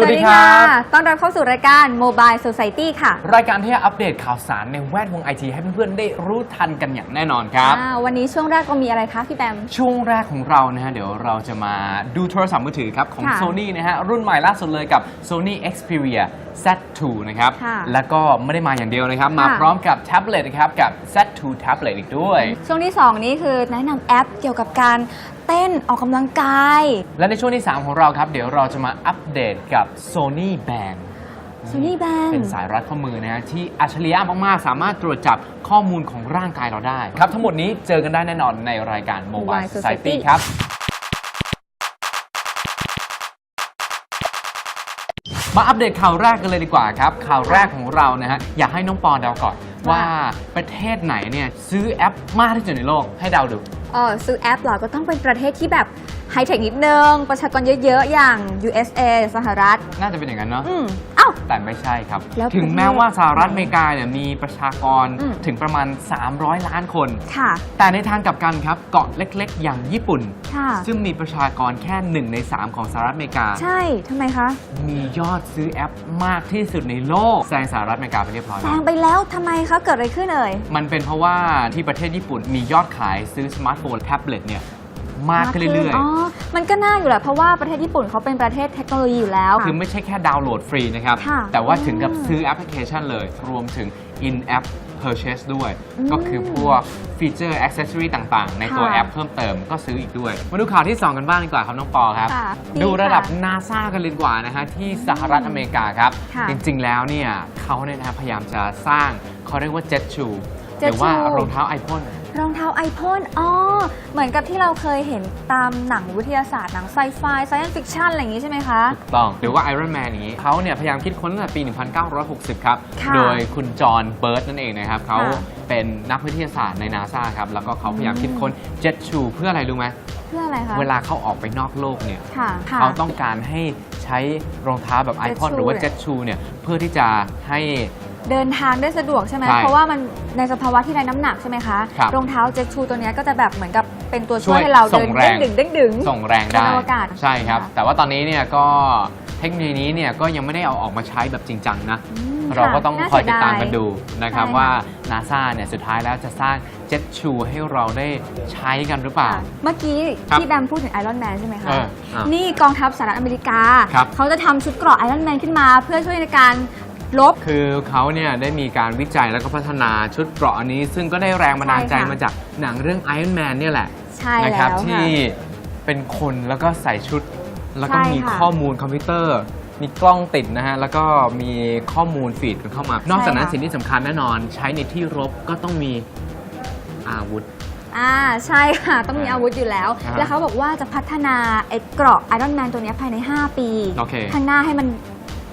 สวัสดีครับ ต้อนรับเข้าสู่รายการ Mobile Society ค่ะ รายการที่จะอัปเดตข่าวสารในแวดวงไอทีให้เพื่อนๆ ได้รู้ทันกันอย่างแน่นอนครับอ่าวันนี้ช่วงแรกเรามีอะไรคะพี่แบมช่วงแรกของเรานะฮะ เดี๋ยวเราจะมาดูโทรศัพท์มือถือครับ ของค่ะ Sony นะฮะ รุ่นใหม่ล่าสุดเลยกับ Sony Xperia Z2 นะครับค่ะแล้วก็ไม่ได้มาอย่างเดียวนะครับ มาค่ะพร้อมกับแท็บเล็ตนะครับกับ Z2 Tablet อีกด้วย ช่วงที่ 2 นี้คือแนะนำแอปเกี่ยวกับการ เต้นออกกำลังกาย และในช่วงที่ 3 ของเราครับ เดี๋ยวเราจะมาอัปเดตกับ Sony Band Sony Band เป็นสายรัดข้อมือนะฮะที่อัจฉริยะมาก ๆ สามารถตรวจจับข้อมูลของร่างกายเราได้ ครับ ทั้งหมดนี้เจอกันได้แน่นอนในรายการ Mobile Mobile Society Society ครับ มาอัปเดตข่าวแรกกันเลยดีกว่าครับ ข่าวแรกของเรานะฮะอยากให้น้องปอนเดาก่อน ว่าว่า ประเทศไหนเนี่ยซื้อแอปมากที่สุดในโลกให้เดาดูเออซื้อแอปเหรอก็ต้องเป็นประเทศที่แบบ ไฮเทคนิดนึง ประชากรเยอะๆ อย่าง USA สหรัฐ น่าจะเป็นอย่างนั้นเนาะอืมเอ้า แต่ไม่ใช่ครับ แล้วถึงประเทศแม้ว่าสหรัฐอเมริกาเนี่ยมีประชากรอืม ถึงประมาณ 300 ล้านคน ค่ะ แต่ในทางกลับกันครับเกาะเล็กๆ อย่างญี่ปุ่น ค่ะ ซึ่งมีประชากรแค่1ใน 3 ของสหรัฐอเมริกา ใช่ทำไมคะมียอดซื้อแอปมากที่สุดในโลกแซงสหรัฐอเมริกาไปเรียบร้อยแซแล้ว งไปแล้วทำไมคะ เกิดอะไรขึ้นเอ่ย มันเป็นเพราะว่าที่ประเทศญี่ปุ่นมียอดขายซื้อสมาร์ทโฟนแท็บเล็ตเนี่ย มากขึ้นเรื่อยอ๋อมันก็น่าอยู่แหละเพราะว่าประเทศญี่ปุ่นเขาเป็นประเทศเทคโนโลยีอยู่แล้วๆคือไม่ใช่แค่ดาวน์โหลดฟรีนะครับ ค่ะแต่ว่าถึงกับอืมซื้อแอปพลิเคชันเลย รวมถึง in-app purchase ด้วย อืมก็คือพวกฟีเจอร์ accessory ต่างๆ ในตัวค่ะแอปเพิ่มเติมก็ซื้ออีกด้วย มาดูข่าวที่ 2 กันบ้างดีกว่าครับน้องปอครับ ค่ะดูระดับดีค่ะนาซากันเลยดีกว่านะฮะที่สหรัฐอเมริกาครับ ค่ะ จริงๆแล้วเนี่ยเขาเนี่ยนะฮะพยายามจะสร้างเขาเรียกว่า jet shoe ห Jet รือว่า shoe รองเท้าไอพ่น รองเท้าไอพ่นอ๋อ เหมือนกับที่เราเคยเห็นตามหนังวิทยาศาสตร์หนังไซไฟ science fiction อะไรอย่างนี้ใช่ไหมคะ ถูกต้องหรือว่า Iron Man นี้เขาเนี่ยพยายามคิดค้นตั้งแต่ปี 1960 ครับ ค่ะโดยคุณจอห์นเบิร์ตนั่นเองนะครับเขาค่ะเป็นนักวิทยาศาสตร์ในนาซาครับ แล้วก็เขาพยายามคิดค้น jet shoe เพื่ออะไรรู้ไหมเพื่ออะไรคะเวลาเขาออกไปนอกโลกเนี่ยค่ะค่ะเขาต้องการให้ใช้รองเท้าแบบไอ Jet พอน shoe หรือว่าเนี่ย jet shoe เนี่ยเพื่อที่จะให้ เดินทางได้สะดวกใช่ไหมใช่เพราะว่ามันในสภาวะที่ไร้น้ำหนักใช่ไหมคะครับรองเท้าเจ็ตชูตัวเนี้ยก็จะแบบเหมือนกับเป็นตัวช่วยช่วยให้เราเดินส่งแรงเด้งดึงเด้งดึง ส่งแรงได้บนอวกาศใช่ครับ ค่ะ แต่ว่าตอนนี้เนี่ยก็เทคโนโลยีนี้เนี่ยก็ยังไม่ได้เอาออกมาใช้แบบจริงจังนะ อืมเราก็ค่ะต้องน่คอยเสีติดตามดกันดูนะครับใช่ค่ะ ว่านาซาเนี่ยสุดท้ายแล้วจะสร้างเจ็ตชูให้เราได้ใช้กันหรือเปล่า ค่ะเมื่อกี้ครับที่แบมพูดถึงไอรอนแมนใช่ไหมคะ เอออะนี่กองทัพสหรัฐอเมริกา ครับเขาจะทำชุดเกราะไอรอนแมนขึ้นมา เพื่อช่วยในการ ลบ คือเขาเนี่ยได้มีการวิจัยแล้วก็พัฒนาชุดเกราะอันนี้ ซึ่งก็ได้แรงบันดาลใจใช่ค่ะ มาจากหนังเรื่อง Iron Man เนี่ยแหละใช่นะแล้ครัวที่ค่ะเป็นคนแล้วก็ใส่ชุด แล้วก็ใช่มีค่ะข้อมูลคอมพิวเตอร์ มีกล้องติดนะฮะ แล้วก็มีข้อมูลฟีดกันเข้ามา นอกจากนั้นใช่ค่ะ สิ่งที่สำคัญแน่นอน ใช้ในที่รบก็ต้องมีอาวุธ อ่าใช่ค่ะ ต้องมีอาวุธอยู่แล้ว อ่าแล้วเขาบอกว่าจะพัฒนาไอ้เกราะไอรอนแมนตัวเนี้ยภายใน 5 ปี โอเค ข้างหน้าให้มัน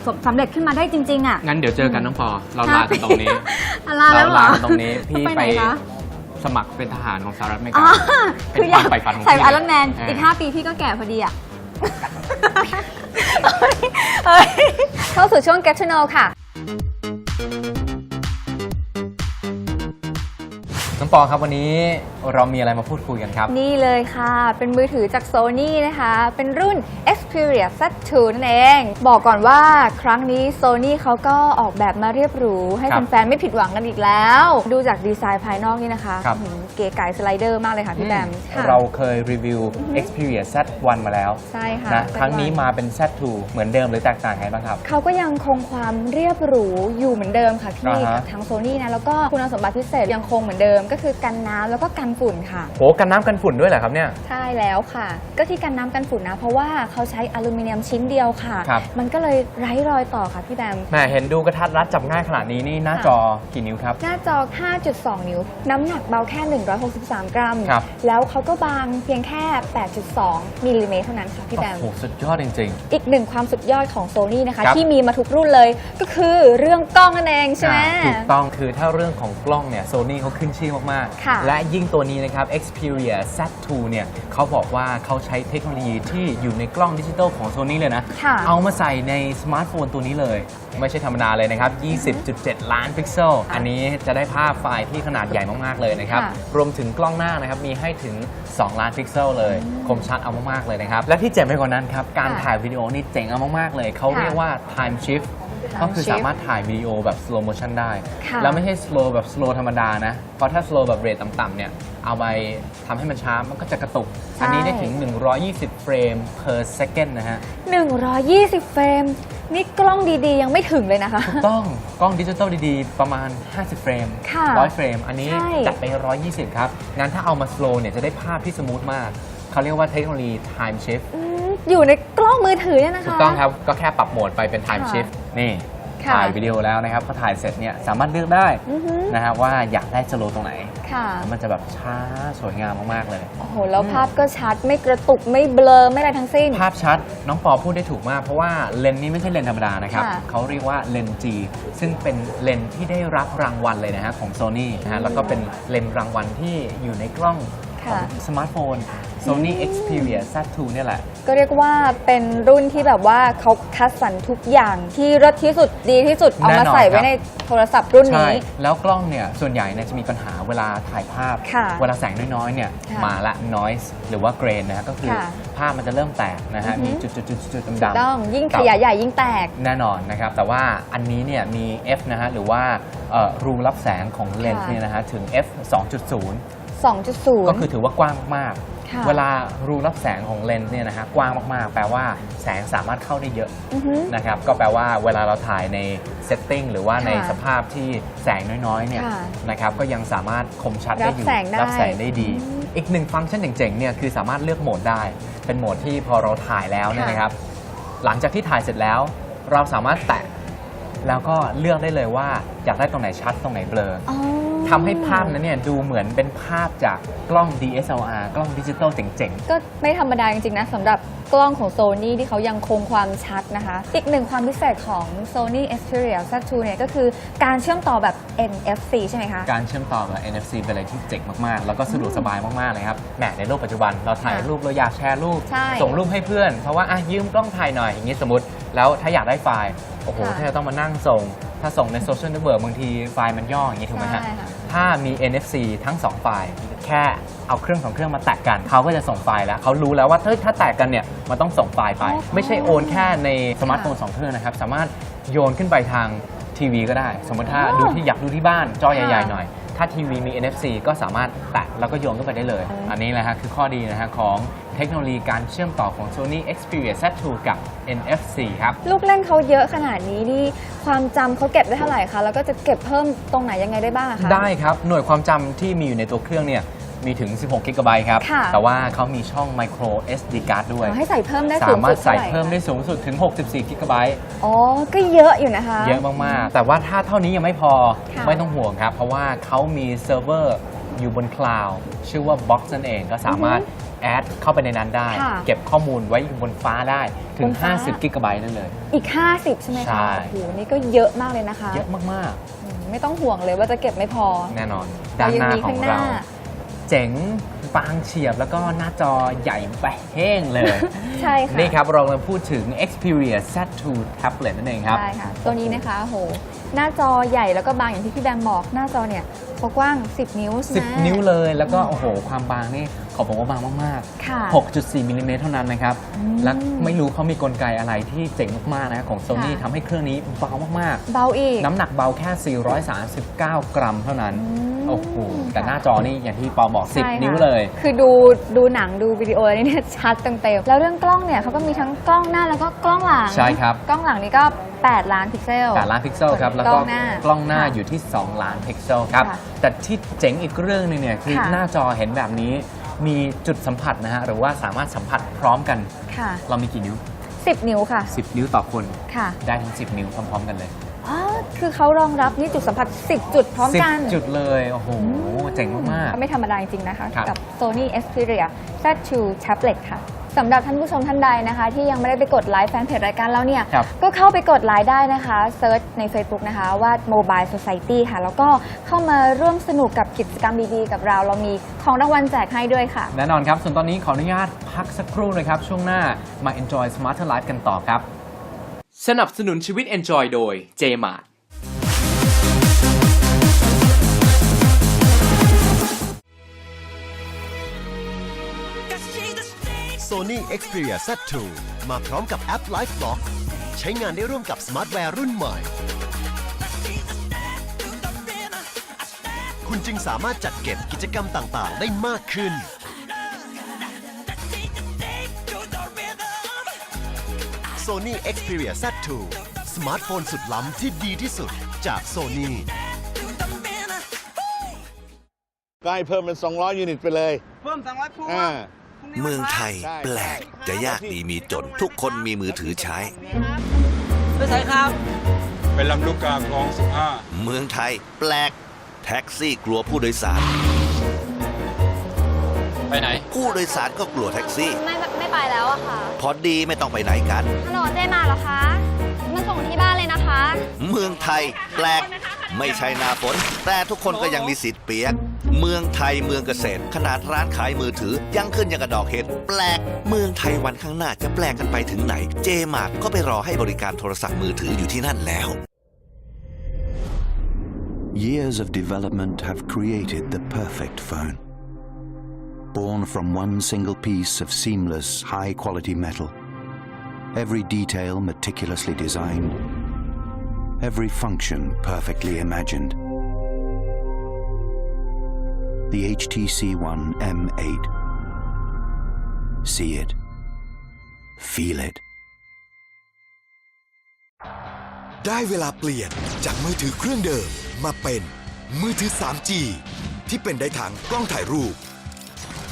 สำสำเร็จขึ้นมาได้จริง ๆ อะ งั้นเดี๋ยวเจอกันน้องปอ เราลากันตรงนี้อะลาแล้วเหรอลากันตรงนี้ พี่ไปไหไปนคะสมัครเป็นทหารของสหรัฐอเมริอ๋กาอเป็นคืออยากความใฝ่ฝันของใส่พี่ไอรอนแมนเอออี อีก 5 ปีพี่ก็แก่พอดีอะเอ้ยเข้าสู่ช่วง Get to Know ค่ะ น้องปอครับวันนี้เรามีอะไรมาพูดคุยกันครับ นี่เลยค่ะ เป็นมือถือจาก Sony นะคะ เป็นรุ่น Xperia Z2 นั่นเอง บอกก่อนว่าครั้งนี้ Sony เขาก็ออกแบบมาเรียบหรู ให้ครับแฟนๆไม่ผิดหวังกันอีกแล้ว ดูจากดีไซน์ภายนอกนี่นะคะครับ อื้อหือเก๋ไก่สไลเดอร์มากเลยค่ะพี่แบมค่ะเราเคยรีวิว Xperia Z1 มาแล้วใช่ค่ะนะ Z1 ครั้งนี้มาเป็น Z2 เหมือนเดิมหรือแตกต่างไงบ้างครับ เขาก็ยังคงความเรียบหรูอยู่เหมือนเดิมค่ะพี่อ่าฮะ กับทางโซนี่นะแล้วก็คุณสมบัติพิเศษยังคงเหมือนเดิมก็คือกันน้ำแล้วก็กันฝุ่นค่ะ โหกันน้ำกันฝุ่นด้วยเหรอครับเนี่ย ใช่แล้วค่ะ ก็ที่กันน้ำกันฝุ่นนะ เพราะว่าเขาใช้อลูมิเนียมชิ้นเดียวค่ะ ครับ มันก็เลยไร้รอยต่อค่ะพี่แบม แหม่เห็นดูกระทัดรัดจับง่ายขนาดนี้นี่หน้าค่ะจอกี่นิ้วครับ หน้าจอ 5.2 นิ้ว น้ำหนักเบาแค่ 163 กรัม ครับ แล้วเขาก็บางเพียงแค่ 8.2 มิลลิเมตรเท่านั้นค่ะพี่แบม โอ้โหสุดยอดจริง อีกหนึ่งความสุดยอดของโซนี่นะคะ ครับ ที่มีมาทุกรุ่นเลย ก็คือเรื่องกล้องนั่นเองๆใช่ไหม อ่าถูกต้องคือถ้าเรื่องของกล้องเนี่ยโซนี่เขาขึ้นชื่อมากค่ะๆและยิ่งตัวนี้นะครับ Xperia Z2 เนี่ยเขาบอกว่าเขาใช้เทคโนโลยีที่อยู่ในกล้องดิจิตอลของ Sony เลยนะค่ะเอามาใส่ในสมาร์ทโฟนตัวนี้เลย ไม่ใช่ธรรมดาเลยนะครับ 20.7 ล้านพิกเซล อันนี้จะได้ภาพไฟล์ที่ขนาดใหญ่มาก ๆ เลยนะครับค่ะรวมถึงกล้องหน้านะครับ มีให้ถึง 2 ล้านพิกเซลเลย คมชัดเอามาก ๆ เลยนะครับ และที่เจ๋งไปกว่านั้นครับ การค่ะถ่ายวิดีโอนี่เจ๋งเอามาก ๆ เลย เขาค่ะเรียกว่า time shift Time ก็คือ shift สามารถถ่ายวิดีโอแบบ slow motion ได้ ค่ะ แล้วไม่ใช่ slow แบบ slow ธรรมดานะ เพราะถ้า slow แบบเรทต่ำๆเนี่ย เอาไปทำให้มันช้า มันก็จะกระตุก อันนี้ได้ถึง 120 เฟรม per second นะฮะ 120 เฟรม นี่กล้องดีๆ ยังไม่ถึงเลยนะคะ ถูกต้อง กล้องดิจิตอลดีๆ ประมาณ 50 เฟรม ค่ะ100 เฟรม อันนี้ใช่ จัดไป 120 ครับ งั้นถ้าเอามา slow เนี่ยจะได้ภาพที่สมูทมาก เขาเรียกว่าเทคโนโลยี time shift อืมอยู่ในกล้องมือถือเนี่ยนะคะ ถูกต้องครับ ก็แค่ปรับโหมดไปเป็น time ค่ะ shift นี่ค่ะถ่ายวิดีโอแล้วนะครับพอถ่ายเสร็จเนี่ยสามารถเลือกได้อือฮึ นะฮะว่าอยากได้สโลตรงไหนค่ะ แล้วมันจะแบบช้าสวยงามมากๆเลย โอ้โห แล้วภาพก็ชัดไม่กระตุกไม่เบลอไม่อะไรทั้งสิ้น ภาพชัดน้องปอพูดได้ถูกมาก เพราะว่าเลนส์นี้ไม่ใช่เลนส์ธรรมดานะครับค่ะเขาเรียกว่าเลนส์ G ซึ่งเป็นเลนส์ที่ได้รับรางวัลเลยนะฮะของ Sony นะฮะแล้วก็เป็นเลนส์รางวัลที่อยู่ในกล้องของค่ะ สมาร์ทโฟน Sony Xperia Z2 เนี่ยแหละ ก็เรียกว่าเป็นรุ่นที่แบบว่าเขาคัดสรรทุกอย่างที่รสที่สุดดีที่สุดเอาแน่มานอนใส่ไว้ครับในโทรศัพท์รุ่นใช่นี้ แล้วกล้องเนี่ยส่วนใหญ่เนี่ยจะมีปัญหาเวลาถ่ายภาพค่ะเวลาแสงน้อยๆเนี่ยค่ะมาละ noise หรือว่า grain นะฮะก็คือค่ะภาพมันจะเริ่มแตกนะฮะอือฮึมีจุดๆๆๆดำๆต้องยิ่งแต่ขยายใหญ่ยิ่งแตกแน่นอนนะครับ แต่ว่าอันนี้เนี่ยมี f นะฮะหรือว่าเอ่อรูรับแสงของเลนส์ค่ะเนี่ยนะฮะถึง f 2.0 2.0 ก็คือถือว่ากว้างมาก ค่ะเวลารูรับแสงของเลนส์เนี่ยนะฮะกว้างมากๆ แปลว่าแสงสามารถเข้าได้เยอะอือฮึ นะครับก็แปลว่าเวลาเราถ่ายในเซตติ้งหรือว่าค่ะในสภาพที่แสงน้อยๆเนี่ยค่ะนะครับก็ยังสามารถคมชัดได้อยู่รับแสงได้รับแสงได้ดี อืมอีกหนึ่งฟังก์ชันเจ๋งๆเนี่ยคือสามารถเลือกโหมดได้ เป็นโหมดที่พอเราถ่ายแล้วเนี่ยค่ะ นะครับ หลังจากที่ถ่ายเสร็จแล้ว เราสามารถแตะแล้วก็เลือกได้เลยว่าอยากได้ตรงไหนชัดตรงไหนเบลอ อ๋อ ทำให้ภาพนั้นเนี่ยดูเหมือนเป็นภาพจากกล้อง DSLR กล้องดิจิตอลเจ๋งก็ไม่ธรรมดาจริงๆนะสำหรับกล้องของ Sony ที่เขายังคงความชัดนะคะ อีกหนึ่งความพิเศษของ Sony Xperia Z2 เนี่ยก็คือการเชื่อมต่อแบบ NFC ใช่ไหมคะ ๆ การเชื่อมต่อกับ NFC เป็นอะไรที่เจ๋งมากๆ แล้วก็สะดวกสบายมากๆเลยครับแหมในโลกปัจจุบันเราถ่ายค่ะรูปเราอยากแชร์รูป ใช่ส่งรูปให้เพื่อน เพราะว่าอะยืมกล้องถ่ายหน่อยอย่างนี้สมมติ แล้วถ้าอยากได้ไฟล์ โอ้โห ค่ะ ถ้าจะต้องมานั่งส่ง ถ้าส่งในโซเชียลเน็ตเวิร์กบางทีไฟล์มันย่ออย่างนี้ถูกไหมฮะ ใช่ค่ะ ถ้ามี NFC ทั้ง 2 ไฟล์ แค่เอาเครื่องสองเครื่องมาแตะกัน เขาก็จะส่งไฟล์แล้ว เขารู้แล้วว่าเฮ้ยถ้าแตะกันเนี่ย มันต้องส่งไฟล์ไปอ๋อไม่ใช่โอนแค่ในสมาร์ทโฟน2เครื่องนะครับ สามารถโยนขึ้นไปทางทีวีก็ได้ สมมติถ้าอ๋อดูที่อยากดูที่บ้านจอใหญ่ค่ะๆหน่อย ถ้าทีวีมี NFC ก็สามารถแตะแล้วก็โยนขึ้นไปได้เลยอืมอันนี้แหละฮะคือข้อดีนะฮะของเทคโนโลยีการเชื่อมต่อของ Sony Xperia Z2 กับ NFC ครับ ลูกเล่นเขาเยอะขนาดนี้นี่ความจำเขาเก็บได้เท่าไหร่คะ แล้วก็จะเก็บเพิ่มตรงไหนยังไงได้บ้างอะคะ ได้ครับ หน่วยความจำที่มีอยู่ในตัวเครื่องเนี่ย มีถึง 16 กิกะไบต์ครับ ค่ะ แต่ว่าเขามีช่อง micro SD card ด้วย ให้ใส่เพิ่มได้สาสูงมารสุถดใส่ท่าหเพิ่มได้คะสูงสุดถึง 64 กิกะไบต์ อ๋อ ก็เยอะอยู่นะคะ เยอะมาก ๆ แต่ว่าถ้าเท่านี้ยังไม่พอค่ะไม่ต้องห่วงครับ เพราะว่าเขามีเซิร์ฟเวอร์อยู่บนคลาวด์ชื่อว่า Box นั่นเองก็สามารถแอดเข้าไปในนั้นได้ ค่ะเก็บข้อมูลไว้อยู่บนฟ้าได้ถึบง นฟ้า 50 กิกะไบต์นั่นเลย อีก 50 ใช่ไหมใช่ คะโอ้โหนี่ก็เยอะมากเลยนะคะเยอะมาก อืมไม่ต้องห่วงเลยว่าจะเก็บไม่พอ ๆ แน่นอนเราด้านยัหน้ามีขอข้างงหเราน้า เจ๋งบางเฉียบแล้วก็หน้าจอใหญ่ไปแห้งเลย ใช่ค่ะนี่ครับเรากำลังพูดถึง Xperia Z2 Tablet นั่นเองครับใช่ค่ะ ตัวนี้นะคะโหหน้าจอใหญ่แล้วก็บางอย่างที่พี่แบงค์บอก หน้าจอเนี่ยเขากว้าง 10 นิ้วใช่ไหม10 นิ้วเลยแล้วก็โอ้โหความบางนี่ขอบอกว่าบางมากค่ะๆ6.4มิลลิเมตรเท่านั้นนะครับอืมและไม่รู้เขามีกลไกอะไรที่เจ๋งมากๆนะของ Sony ค่ะทำให้เครื่องนี้เบามากเบาอีกๆน้ำหนักเบาแค่ 439 กรัมเท่านั้นอืม โอ้โหแต่หน้าจอนี่อย่างที่ปอบอก ใช่ค่ะ10นิ้วเลย คือดูดูหนังดูวิดีโออะไรเนี่ย ชัดเต็มๆแล้วเรื่องกล้องเนี่ยเขาก็มีทั้งกล้องหน้าแล้วก็กล้องหลังใช่ครับ กล้องหลังนี่ก็ 8 ล้านพิกเซล 8ล้านพิกเซลครับ แล้วกล้ก็องหน้ากล้องหน้าค่ะอยู่ที่ 2 ล้านพิกเซลครับ ค่ะแต่ที่เจ๋งอีกเรื่องหนึงเนี่ยคือค่ะ หน้าจอเห็นแบบนี้ มีจุดสัมผัสนะฮะ หรือว่าสามารถสัมผัสพร้อมกัน ค่ะ เรามีกี่นิ้ว 10 นิ้วค่ะ 10 นิ้วต่อคน ค่ะ ได้ทั้ง 10 นิ้วพร้อม ๆ กันเลยอ๋อ คือเขารองรับนี่จุดสัมผัส 10 จุดพร้อมกัน10จุดเลย โอ้โห เจ๋งมาก ก็ไม่ธรรมดาจริงๆนะคะ ครับ กับ Sony Xperia Z2 Tablet ค่ะสำหรับท่านผู้ชมท่านใดนะคะ ที่ยังไม่ได้ไปกดไลค์แฟนเพจรายการเราเนี่ยครับ ก็เข้าไปกดไลค์ได้นะคะเซิร์ชใน Facebook นะคะว่า Mobile Society ค่ะ แล้วก็เข้ามาร่วมสนุกกับกิจกรรมดีๆ กับเรา เรามีของรางวัลแจกให้ด้วยค่ะ แน่นอนครับ ส่วนตอนนี้ขออนุญาตพักสักครู่นะครับ ช่วงหน้ามา enjoy smarter life กันต่อครับ สนับสนุนชีวิต Enjoy โดย JMart Sony Xperia Z2 มาพร้อมกับแอป Live Vlog ใช้งานได้ร่วมกับสมาร์ทแวร์รุ่นใหม่ คุณจึงสามารถจัดเก็บกิจกรรมต่าง ๆ ได้มากขึ้น Sony Xperia Z2 สมาร์ทโฟนสุดล้ำที่ดีที่สุดจาก Sony ก็ให้เพิ่มเป็น 200 ยูนิตไปเลย เพิ่ม200พวง เมืองไทยได้แปลกจะยากดีมีจน ทุกคนมีมือถือใช้เป็นลำลูกกาคลองเมืองไทยแปลก แท็กซี่กลัวผู้โดยสาร ไปไหน ผู้โดยสารก็กลัวแท็กซี่ ไม่ไม่ไปแล้วอะค่ะ พอดีไม่ต้องไปไหนกันฮัลโหลเจมาเหรอคะมา ส่งที่บ้านเลยนะคะ เมืองไทยแปลก ไม่ใช่หนาฝน แต่ทุกคนก็ยังมีสิทธิ์เปียก เมืองไทยเมืองเกษตร ขนาดร้านขายมือถือ ยังขึ้นยังกระดอกเห็ดแปลก เมืองไทยวันข้างหน้าจะแปลกกันไปถึงไหน เจมาร์ก็ไปรอให้บริการโทรศัพท์มือถืออยู่ที่นั่นแล้ว Years of development have created the perfect phone. Born from one single piece of seamless, high quality metal. Every detail meticulously designed. Every function perfectly imagined. The HTC One M8. See it. Feel it. ได้เวลาเปลี่ยนจากมือถือเครื่องเดิมมาเป็นมือถือ 3G ที่เป็นได้ทั้งกล้องถ่ายรูป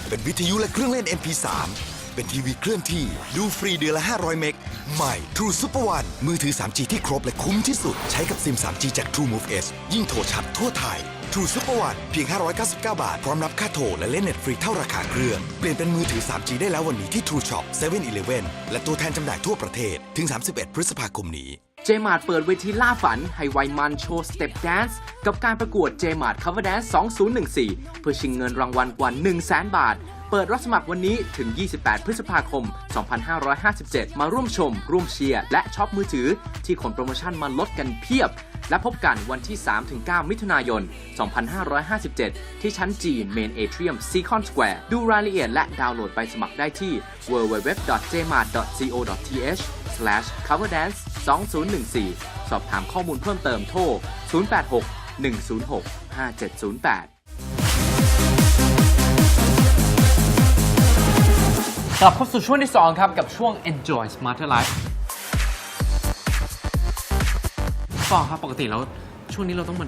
เป็นวิทยุและเครื่องเล่น MP3 เป็นทีวีเคลื่อนที่ ดูฟรีเดือนละ 500 เมกใหม่ True Super One มือถือ 3G ที่ครบและคุ้มที่สุด ใช้กับซิม 3G จาก True Move S ยิ่งโทรชัดทั่วไทย True Super One เพียง 599 บาท พร้อมรับค่าโทรและเล่นเน็ตฟรีเท่าราคาเครื่อง เปลี่ยนเป็นมือถือ 3G ได้แล้ววันนี้ที่ True Shop 7-Eleven และตัวแทนจำหน่ายทั่วประเทศถึง 31 พฤษภาคมนี้ เจมาร์เปิดเวทีล่าฝัน ให้วัยมันโชว์สเต็ปแดนซ์กับการประกวดเจมาร์ Cover Dance 2014 เพื่อชิงเงินรางวัลกว่า 1 0 0 0 0แบาท เปิดรับสมัครวันนี้ถึง 28 พฤษภาคม 2557 มาร่วมชม ร่วมเชียร์ และช็อปมือถือ ที่ขนโปรโมชั่นมาลดกันเพียบ และพบกันวันที่ 3-9 มิถุนายน 2557 ที่ชั้นจีน Main Atrium Seacon Square ดูรายละเอียดและดาวน์โหลดใบสมัครได้ที่ www.jmart.co.th coverdance 2014 สอบถามข้อมูลเพิ่มเติมโทร 086 106 5708 กลับเข้าสู่ช่วงที่ 2 ครับ กับช่วง enjoy smarter life ฟองครับปกติแล้วช่วงนี้เราต้องมา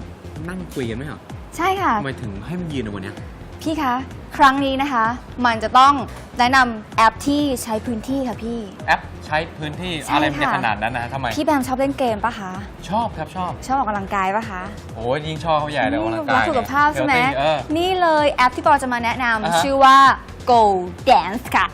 นั่งคุยกันไหมเหรอใช่ค่ะ ทำไมถึงให้มันยืนในวันเนี้ยพี่คะ ครั้งนี้นะคะ มันจะต้องแนะนำแอปที่ใช้พื้นที่ค่ะพี่ แอปใช้พื้นที่ใช่อะไรมันจะค่ะ ขนาดนั้นนะทำไม พี่แบมชอบเล่นเกมปะคะ ชอบครับชอบ ชอบออกกำลังกายปะคะโอ้ยยิ่งชอบเขาใหญ่เลยออกกำลังรักายสุขภาพใช่ไหม Healthy เออ นี่เลยแอปที่ปอจะมาแนะนอ่าฮะำชื่อว่า Go Dance ค่ะ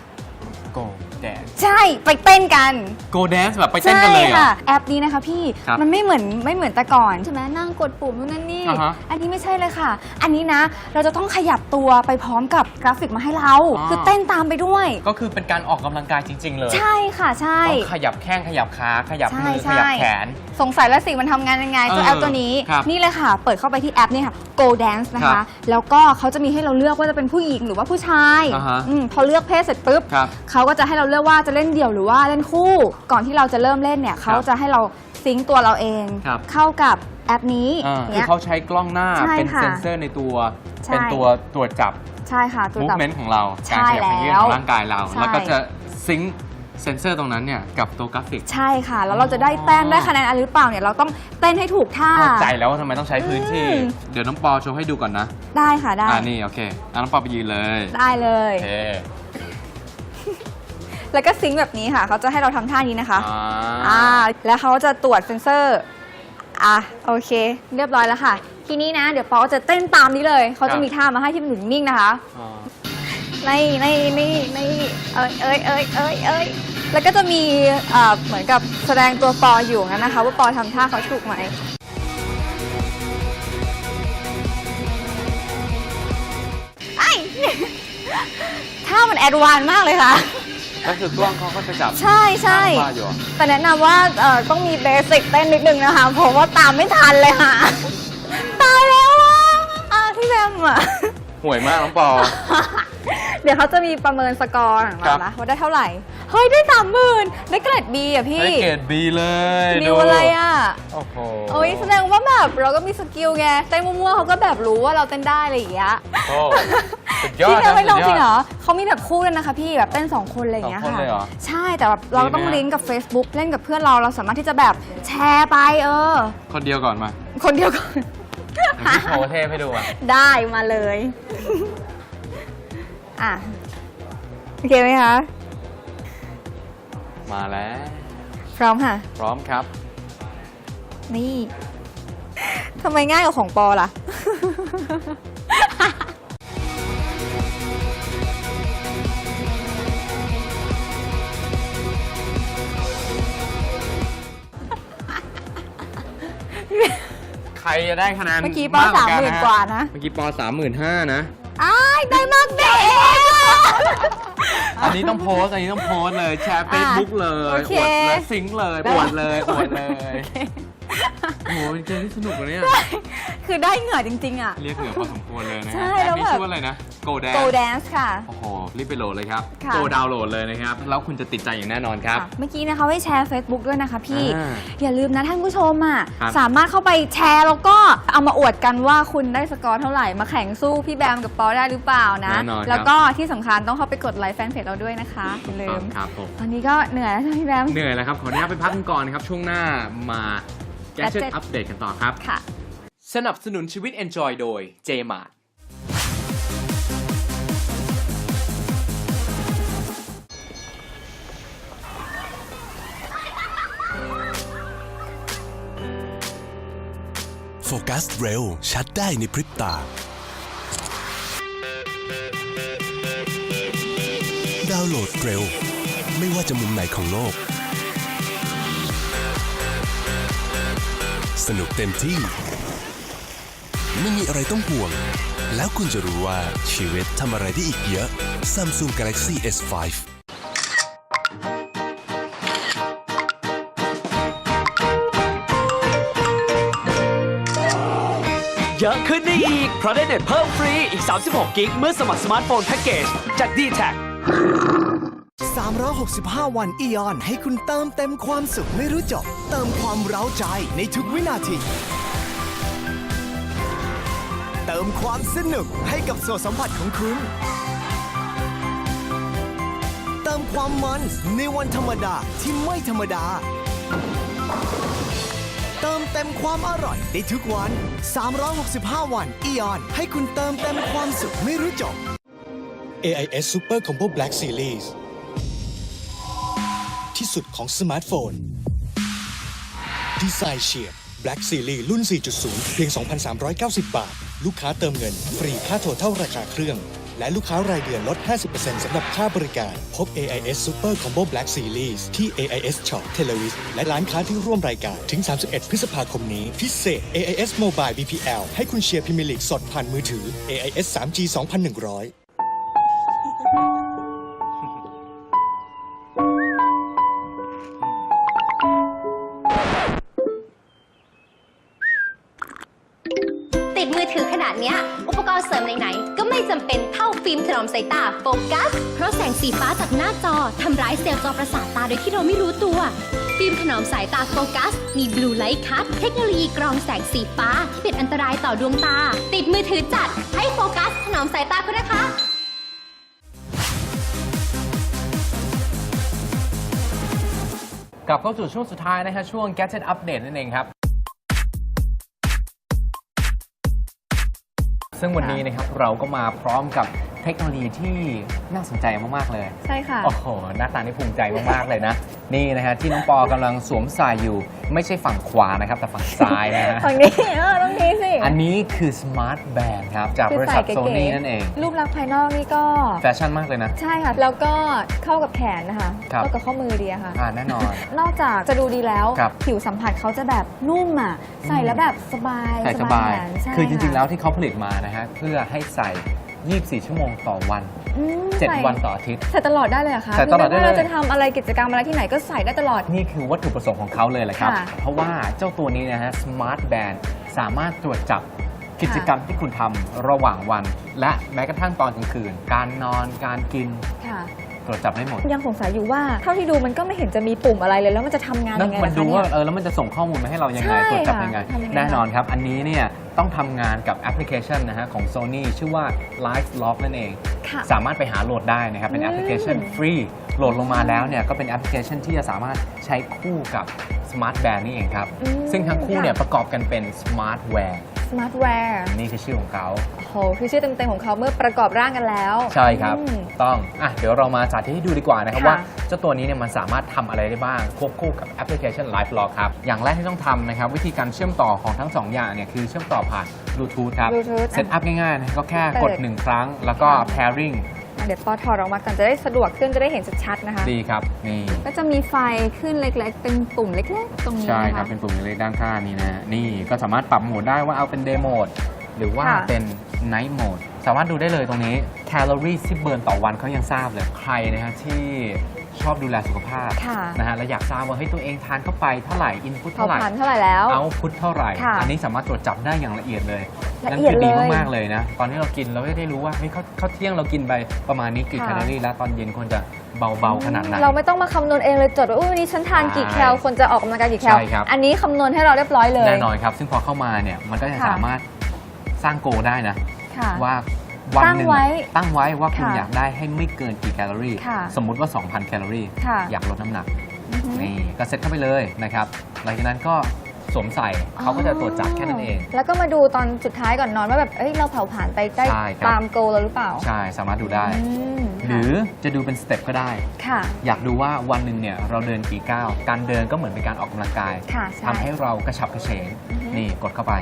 Go Dance ใช่ไปเต้นกัน Go Dance แบบไปเต้นกันเลยเหรอ ใช่ค่ะ แอปนี้นะคะพี่ครับมันไม่เหมือนไม่เหมือนแต่ก่อนใช่ไหมนั่งกดปุ่มนู่นนั่นนี่ อ่าฮะอันนี้ไม่ใช่เลยค่ะ อันนี้นะ เราจะต้องขยับตัวไปพร้อมกับกราฟิกมาให้เราอ๋อคือเต้นตามไปด้วย ก็คือเป็นการออกกำลังกายจริง ๆ เลย ใช่ค่ะใช่ ต้องขยับแข้งขยับขา ขยับใช่มือ ขใช่ยับแขน สงสัยแล้วสิมันทำงานยังไงเจ้าเออแอปตัวนี้ ครับนี่เลยค่ะ เปิดเข้าไปที่แอปนี่ค่ะ Go Dance นะครัคะ บแล้วก็เขาจะมีให้เราเลือกว่าจะเป็นผู้หญิงหรือว่าผู้ชายอ่าฮะอืมพอเลือกเพศเสร็จปุ๊บครับเขาก็จะให้เราเลือกว่าจะเล่นเดี่ยวหรือว่าเล่นคู่ ก่อนที่เราจะเริ่มเล่นเนี่ยเขาจะให้เราซิงค์ตัวเราเอง ครับ เข้ากับแอปนี้อ่าคือเนี่ย เขาใช้กล้องหน้าใช่เป็นค่ะเซ็นเซอร์ในตัว ใช่ เป็นตัวตรวจจับ ใช่ค่ะตัวจับ movement ของเรา ใช่การขยับขยื่นแล้วของร่างกายเรา ใช่ แล้วก็จะซิงค์เซนเซอร์ตรงนั้นเนี่ย กับตัวกราฟิก ใช่ค่ะ แล้วเราจะได้แต้มได้คะแนนอะไรหรือเปล่าเนี่ยเราต้องเต้นให้ถูกท่า เข้าใจแล้วว่าทำไมต้องใช้พื้นที่ อืม เดี๋ยวน้องปอโชว์ให้ดูก่อนนะ ได้ค่ะได้อ่านี่โอเคอะน้องปอไปยืนเลย ได้เลย โอเค แล้วก็ซิงค์แบบนี้ค่ะ เขาจะให้เราทำท่านี้นะคะอ่า อ่าแล้วเขาจะตรวจเซนเซอร์ อะ โอเค เรียบร้อยแล้วค่ะ ทีนี้นะ เดี๋ยวปอจะเต้นตามนี้เลย เขาจะมีท่ามาให้ที่มันอยู่นิ่งๆนะคะ อ่านี่นี่นี่นี่เอ้ยเอ้ยเอ้ยเอ้ยเอ้ยแล้วก็จะมีเอ่อเหมือนกับแสดงตัวปออยู่งั้นนะคะ ว่าปอทำท่าเขาถูกไหมไอ้ ท่ามันแอดวานซ์มากเลยค่ะ ก็คือกล้องเขาก็จะจับใช่ใช่ว่าอยู่อะแต่แนะนำว่าเอ่อต้องมีเบสิกเต้นนิดนึงนะคะเพราะว่าตามไม่ทันเลยค่ะ ตายแล้วอะอะพี่แบมอะ ห่วยมากน้องปอ เดี๋ยวเขาจะมีประเมินสกอร์ของครัเราบนะว่าได้เท่าไหร่ เฮ้ยได้สามหมื่นได้เกรดบีอะพี่ได้เกรดบีเลยนิวอะไรอะ โอ้โหโอ้ยแสดงว่าแบบเราก็มีสกิลไงเต้นมั่วๆเขาก็แบบรู้ว่าเราเต้นได้อะไรอย่างเงี้ย โอ้ สุดยอดพี่เธอไม่ลองสุดยอดจริงเหรอเขามีแบบคู่ด้วยนะคะพี่แบบเต้นสองคนอะไรอย่างเงี้ยสองคนค่ะเลยเหรอใช่แต่แบบเราดีไหม ต้องลิงก์กับ Facebook เล่นกับเพื่อนเราเราสามารถที่จะแบบแชร์ไปเออ คนเดียวก่อนมาคนเดียวก่อนเดี๋ยวพี่โชว์เทพให้ดูอะได้มาเลย อะ โอเคไหมคะ มาแล้ว พร้อมค่ะ พร้อมครับ นี่ทำไมง่ายกว่าของปอล่ะ จะได้คะแนนเมื่อกี้ปอมสามกหมื่นกักว่านะ เมื่อกี้ปอสามหมื่นห้านะอ้ายได้มากเด็ก อันนี้ต้องโพสต์อันนี้ต้องโพสต์เลยแชร์เฟซบุ๊กเลยโอเคอวดเลยซิงค์เลยอวดเลยอวดเลยโอ้โหเป็นเกมที่สนุกเลยเนี่ย คือได้เหงื่อจริง ๆ อะ เรียกเหงื่อพอสมควรเลยนะใช่ฮะแอแล้ปวนี้แบบ ชื่อว่าอะไรนะ Go Dance Go Dance ค่ะ โอ้โห รีบไปโหลดเลยครับค่ะ Go ดาวน์โหลดเลยนะครับ แล้วคุณจะติดใจอย่างแน่นอนครับ ค่ะเมื่อกี้นะคะให้แชร์ Facebook ด้วยนะคะพี่ อ่าอย่าลืมนะท่านผู้ชมอะ ครับ สามารถเข้าไปแชร์แล้วก็เอามาอวดกันว่าคุณได้สกอร์เท่าไหร่ มาแข่งสู้พี่แบมกับปอได้หรือเปล่านะ แน่นอนครับ แล้วก็ที่สำคัญต้องเข้าไปกดไลค์แฟนเพจเราด้วยนะคะอย่าลืม ครับผม ตอนนี้ก็เหนื่อยแล้วใช่ไหมพี่แบม เหนื่อยแล้วครับ ขออนุญาตไปพักกันก่อนนะครับ ช่วงหน้ามา Gadget Gadget อัปเดตกันต่อครับ ค่ะ สนับสนุนชีวิต Enjoy โดย JMart โฟกัสเร็ว ชัดได้ในพริบตา ดาวน์โหลดเร็ว ไม่ว่าจะมุมไหนของโลก สนุกเต็มที่ ไม่มีอะไรต้องห่วง แล้วคุณจะรู้ว่าชีวิตทำอะไรได้อีกเยอะ Samsung Galaxy S5 เยอะขึ้นได้อีก เพราะได้เน็ตเพิ่มฟรีอีก 36 กิก เมื่อสมัครสมาร์ทโฟนแพ็กเกจจาก d t แท365 วันอีออน ให้คุณเติมเต็มความสุขไม่รู้จบ เติมความเร้าใจในทุกวินาทีเติมความสนุกให้กับโซสัมผัสของคุณ เติมความมันในวันธรรมดาที่ไม่ธรรมดา เติมเต็มความอร่อยได้ทุกวัน 365 วันอีออน ให้คุณเติมเต็มความสุขไม่รู้จบ AIS Super Combo Black Series ที่สุดของสมาร์ทโฟน ดีไซน์เฉียบ Black Series รุ่น 4.0 เพียง 2,390 บาท ลูกค้าเติมเงิน ฟรีค่าโทรเท่าราคาเครื่อง และลูกค้ารายเดือนลด 50%สำหรับค่าบริการ พบ AIS Super Combo Black Series ที่ AIS Shop t e l e v i s และร้านค้าที่ร่วมรายการถึง 31 พฤษภาคมนี้ พิเศษ AIS Mobile BPL ให้คุณเชียร์พิมยร์ลีกสดผ่านมือถือ AIS 3G 2100 ท่าฟิล์มถนอมสายตาโฟกัส เพราะแสงสีฟ้าจากหน้าจอทำร้ายเซลล์จอประสาทตาโดยที่เราไม่รู้ตัวฟิล์มถนอมสายตาโฟกัส มีบลูไลท์คัทเทคโนโลยีกรองแสงสีฟ้าที่เป็นอันตรายต่อดวงตา ติดมือถือจัด ให้โฟกัส ถนอมสายตาคุณนะคะกลับเข้าสู่ช่วงสุดท้ายนะฮะช่วง Gadget Update นั่นเองครับ ซึ่งวันนี้นะครับเราก็มาพร้อมกับ เทคโนโลยีที่น่าสนใจมาก ๆ เลย ใช่ค่ะ โอ้โห หน้าตานี่ภูมิใจมาก ๆ เลยนะ นี่นะฮะที่น้องปอกำลังสวมใส่อยู่ ไม่ใช่ฝั่งขวานะครับ แต่ฝั่งซ้ายนะฮะ ฝั่งนี้เออตรงนี้สิ อันนี้คือ Smart Band ครับ จากคืบอริใส่ษัทเก๋โซนี่ๆนั่นเอง รูปลักษณ์ภายนอกนี่ก็ แฟชั่นมากเลยนะ ใช่ค่ะ แล้วก็เข้ากับแขนนะคะครับ เข้ากับข้อมือดีอะค่ะ อ่าแน่นอน นอกจากจะดูดีแล้ว ครับ ผิวสัมผัสเขาจะแบบนุ่มอะ ใส่แล้วแบบสบายใส่สบาย แขนใช่คือจริง ๆะ แล้วที่เขาผลิตมานะฮะเพื่อให้ใส่ 24 ชั่วโมงต่อวัน อืมใส่7วันต่ออาทิตย์ ใส่ตลอดได้เลยเหรอคะใส่ตลอดได้เลยคืม่ว่าเราจะทำอะไรกิจกรรมอะไรที่ไหนก็ใส่ได้ตลอด นี่คือวัตถุประสงค์ของเขาเลยแหละครับ ค่ะเพราะว่าเจ้าตัวนี้นะฮะ Smart Band สามารถตรวจจับกิจกรรมที่คุณทำระหว่างวัน และแม้กระทั่งตอนกลางคืน การนอนการกิน ค่ะ ตรวจจับได้หมด ยังสงสัยอยู่ว่าเท่าที่ดูมันก็ไม่เห็นจะมีปุ่มอะไรเลย แล้วมันจะทงานนั่ยันงไงมันล่ะดูคะว่าเนี่ย เออแล้วมันจะส่งข้อมูลมาให้เรายังไงใช่ตรวจจับค่ะยังไงทำยังไง แน่นอนครับ อันนี้เนี่ยต้องทำงานกับแอปพลิเคชันนะฮะของ Sony ชื่อว่า Live Log นั่นเอง ค่ะ สามารถไปหาโหลดได้นะครับ เป็นอืมแอปพลิเคชันฟรี โหลดลงมาแล้วเนี่ยก็เป็นแอปพลิเคชันที่จะสามารถใช้คู่กับ Smart Band นี่เองครับ อืมซึ่งทั้งคู่เนี่ยค่ะประกอบกันเป็น Smart Wear Smartwear นี่คือชื่อของเขาโอ้โหคือชื่อเต็มๆของเขาเมื่อประกอบร่างกันแล้วใช่ครับ อืม ต้อง อะ เดี๋ยวเรามาสาธิตให้ดูดีกว่านะครับค่ะ ว่าเจ้าตัวนี้เนี่ยมันสามารถทำอะไรได้บ้าง ควบคู่กับแอปพลิเคชัน Live Log ครับ อย่างแรกที่ต้องทำนะครับ วิธีการเชื่อมต่อของทั้ง 2 อย่างเนี่ย คือเชื่อมต่อผ่าน Bluetooth ครับ Bluetooth เซตอัพง่ายๆนะก็แค่กด เปิด1 ครั้ง แล้วก็ ค่ะ pairing อะ เดี๋ยวปอถอดออกมากันจะได้สะดวกขึ้นจะได้เห็นชัดๆนะคะ ดีครับนี่ก็จะมีไฟขึ้นเล็กๆ เป็นปุ่มเล็กๆ ตรงนี้ใช่นะครัคะบเป็นปุ่มเล็กๆด้านข้างนี้นะ นี่ก็สามารถปรับโหมดได้ว่าเอาเป็น Day Mode หรือว่าค่ะเป็น Night Mode สามารถดูได้เลยตรงนี้แคลอรี่ที่เบิร์นต่อวันเขายังทราบเลยใครนะฮะที่ ชอบดูแลสุขภาพค่ะนะฮะและอยากทราบว่าเฮ้ยตัวเองทานเข้าไปเท่าไหร่อินพุตเผาเท่าไหร่ ผ่านเท่าไหร่แล้ว เอาพุตเท่าไหร่ ค่ะอันนี้สามารถตรวจจับได้อย่างละเอียดเลย ละนั่นเอียดคือดีเลยมาก ๆ เลยนะ ตอนที่เรากินเราจะได้รู้ว่าเฮ้ยข้าวข้าวเที่ยงเรากินไปประมาณนี้กี่ค่ะแคลอรี่แล้วตอนเย็นควรจะเบา ๆ ขนาดไหน เราไม่ต้องมาคำนวณเองเลยจดว่าอุ้ยวันนี้ฉันทานกี่ใช่แคลคนจะออกกำลังกายกี่แคลใช่ครับ อันนี้คำนวณให้เราเรียบร้อยเลย แน่นอนครับ ซึ่งพอเข้ามาเนี่ยมันก็จะค่ะ สามารถสร้างโกลได้นะ ค่ะ ว่า วันหนึ่งตั้งไว้ตั้งไว้ว่าคุณค่ะอยากได้ให้ไม่เกินกี่แคลอรี่ ค่ะสมมุติว่า 2,000 แคลอรี่ ค่ะ อยากลดน้ำหนัก อือฮึ นี่ก็เซ็ตเข้าไปเลยนะครับหลังจากนั้นก็สวมใส่เขาก็จะตรวจจับแค่นั้นเอง แล้วก็มาดูตอนสุดท้ายก่อนนอนว่าแบบ เอ้ย เราเผาผ่านไปได้ใช่ครับ ตามโกเราหรือเปล่าใช่สามารถดูได้ อืมหรือจะดูเป็นสเต็ปก็ได้ ค่ะ อยากดูว่าวันหนึ่งเนี่ยเราเดินกี่ก้าว การเดินก็เหมือนเป็นการออกกำลังกายค่ะใช่ทำให้เรากระฉับกระเฉงอือฮึ นี่กดเข้าไป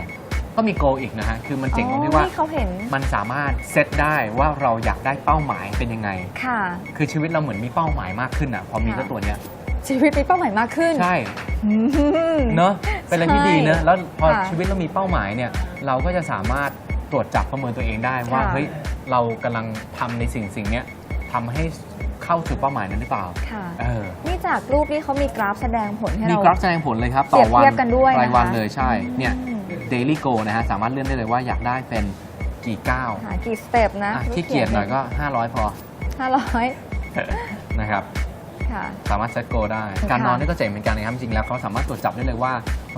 ก็มีโกอีกนะฮะ คือมันเจ๋งตรงที่อ๋อว่านี่เขาเห็น มันสามารถเซตได้ว่าเราอยากได้เป้าหมายเป็นยังไง ค่ะ คือชีวิตเราเหมือนมีเป้าหมายมากขึ้นอะ พอมีค่ะ เจ้าตัวเนี้ย ชีวิตมีเป้าหมายมากขึ้นใช่ อืม เนอะเป็นอะไรที่ดีเนอะใช่แล้วพอค่ะชีวิตเรามีเป้าหมายเนี่ย เราก็จะสามารถตรวจจับประเมินตัวเองได้ว่า ค่ะ เฮ้ย เรากำลังทำในสิ่งสิ่งเนี้ยทำให้เข้าสู่เป้าหมายนั้นหรือเปล่า ค่ะ เออ นี่จากรูปนี่เขามีกราฟแสดงผลให้มีเรา กราฟแสดงผลเลยครับเปรีต่อยบวัเทียบกันด้วยรายวันนะคะเลยใช่ เนี่ย อืม daily go นะฮะ สามารถเลื่อนได้เลยว่าอยากได้เป็นกี่ก้าวหากี่สเต็ปนะอะขี้เกียจหน่อยก็ 500 พอ ห้าร้อยนะครับ ค่ะ สามารถเซตโกได้ ค่ะการนอนนี่ก็เจ๋งเหมือนกันนะครับ จริงๆแล้วเขาสามารถตรวจจับได้เลยว่า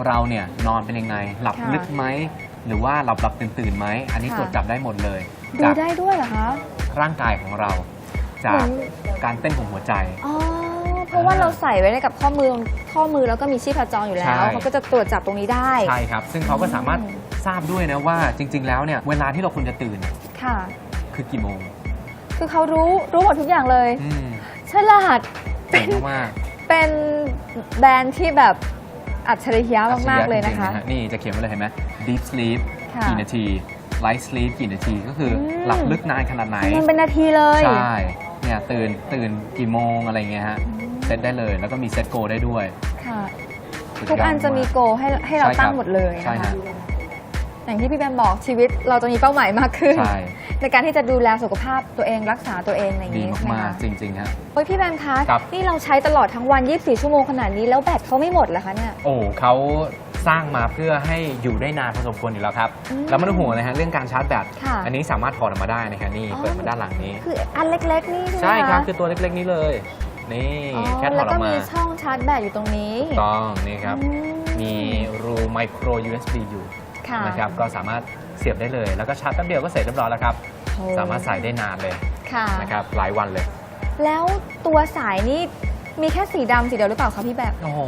เราเนี่ยนอนเป็นยังไง หลับค่ะลึกไหม หรือว่าหลับหลับตื่นตื่นๆไหม อันนี้ค่ะ ตรวจจับได้หมดเลย ดูจากได้ด้วยเหรอคะ ร่างกายของเรา จาเหมืกอน การเต้นของหัวใจ อ๋อ เพราะว่าเราใส่ไว้ในกับข้อมือข้อมือแล้วก็มีชีพจรอยู่แล้ใช่วเขาก็จะตรวจจับตรงนี้ได้ ใช่ครับ ซึ่งเขาก็สามารถทราบด้วยนะว่าจริง ๆ แล้วเนี่ยเวลาที่เราควรจะตื่นค่ะ คือกี่โมง คือเขารู้รู้หมดทุกอย่างเลยอืมฉลาดเจ๋งมากเป็นแบรนด์ที่แบบอัจฉริยะๆมากๆเลยจรินะงๆคะฮนี่จะเขียนไว้เลยเห็นไหม deep sleep ค่ะกี่นาที light sleep กี่นาทีก็คืออม หลับลึกนานขนาดไหน มันเป็นนาทีเลย ใช่ เนี่ยตื่นตื่นกี่โมงอะไรเงี้ยฮะ เซตได้เลย แล้วก็มีเซตโกได้ด้วย ค่ะ สุดยทุกอันจะมีากโกให้ให้เราใช่คบตั้งหมดเลยใช่นะคะฮะอย่างที่พี่แบมบอกชีวิตเราจะมีเป้าหมายมากขึ้น ใช่ในการที่จะดูแลสุขภาพตัวเองรักษาตัวเองอะไรอย่างดีนี้ใช่ไหมมากคะๆจริงๆฮะ โอ้ยพี่แบมคะครับ นี่เราใช้ตลอดทั้งวัน 24 ชั่วโมงขนาดนี้แล้วแบตเขาไม่หมดเหรอคะเนี่ย โอ้เขาสร้างมาเพื่อให้อยู่ได้นานพอสมควรอยู่แล้วครับ อืมแล้วไม่ต้องห่วงนะฮะเรื่องการชาร์จแบต ค่ะอันนี้สามารถถอดออกมาได้นะครับนี่อ๋อ เปิดมาด้านหลังนี้ คืออันเล็กๆนี่ใช่ใช่ไหมะครับคือตัวเล็กๆนี้เลย นี่อ๋อแค่ถแล้อวดอก็อกมามีช่องชาร์จแบตอยู่ตรงนี้ถูกต้องนี่ครับ อืมีรูไมโคร USB อยู่ค่ะนะครับก็สามารถเสียบได้เลย แล้วก็ชาร์จแป๊บเดียวก็เสร็จเรียบร้อยแล้วครับ โอ้สามารถใส่ได้นานเลยค่ะนะครับหลายวันเลย แล้วตัวสายนี่มีแค่สีดำสีเดียวหรือเปล่าคะพี่แบบ โอ้โห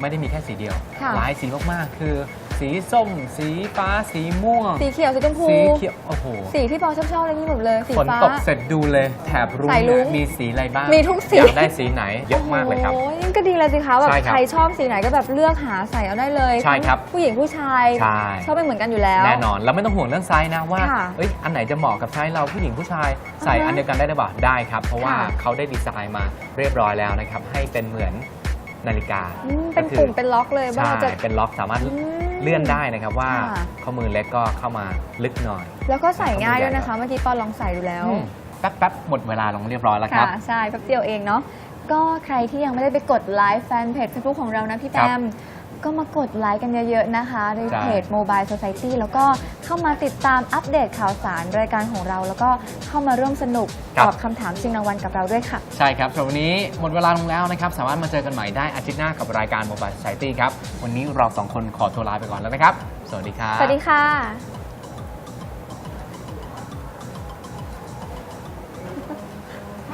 ไม่ได้มีแค่สีเดียว ค่ะ หลายสีมาก ๆ คือ สีส้ม สีฟ้า สีม่วง สีเขียวสีชมพูสีเขียว โอ้โห สีที่ปอชอบชอบเลยนี่หมดเลย สีฝนฟ้า ตกเสร็จดูเลย แถบรุ้งสายรุ้เนี่ยงมีสีอะไรบ้างมีทุกสี อยากได้สีไหนเยอะมากเลยครับ โอ้ยก็ดีเลยสิคะแบบใช่ครับใครชอบสีไหนก็แบบเลือกหาใส่เอาได้เลยใช่ครับทั้งผู้หญิงผู้ชาย ใช่ ชอบไม่เหมือนกันอยู่แล้ว แน่นอนเราไม่ต้องห่วงเรื่องไซส์นะว่าค่ะเอ้ยอันไหนจะเหมาะกับไซส์เราผู้หญิงผู้ชายใส่อ่าฮะอันเดียวกันได้หรือเปล่าได้ครับ เพราะว่าค่ะ เขาได้ดีไซน์มาเรียบร้อยแล้วนะครับให้เป็นเหมือนนาฬิกาอืมเป็นก็คือปุ่มเป็นล็อกเลยว่าใช่เราจะ เป็นล็อกสามารถอืม เลื่อนได้นะครับว่าค่ะ ข้อมือเล็กก็เข้ามาลึกหน่อย แล้วก็ใส่ง่ายด้วยนะคะ เมื่อกี้ปอลองใส่ดูแล้ว อืมแป๊บๆหมดเวลาลงเรียบร้อยแล้วครับค่ะใช่แป๊บเดียวเองเนาะก็ใครที่ยังไม่ได้ไปกดไลค์แฟนเพจ Facebook ของเรานะพี่แปครับม ก็มากดไลค์กันเยอะ ๆ นะคะในใช่เพจ Mobile Society แล้วก็เข้ามาติดตามอัปเดตข่าวสารรายการของเรา แล้วก็เข้ามาร่วมสนุกตอบคำถามชิงรางวัลกับเราด้วยค่ะ ใช่ครับสำหรับวันนี้หมดเวลาลงแล้วนะครับ สามารถมาเจอกันใหม่ได้อาทิตย์หน้ากับรายการ Mobile Society ครับ วันนี้เราสองคนขอตัวลาไปก่อนแล้วนะครับ สวัสดีครับ สวัสดีค่ะ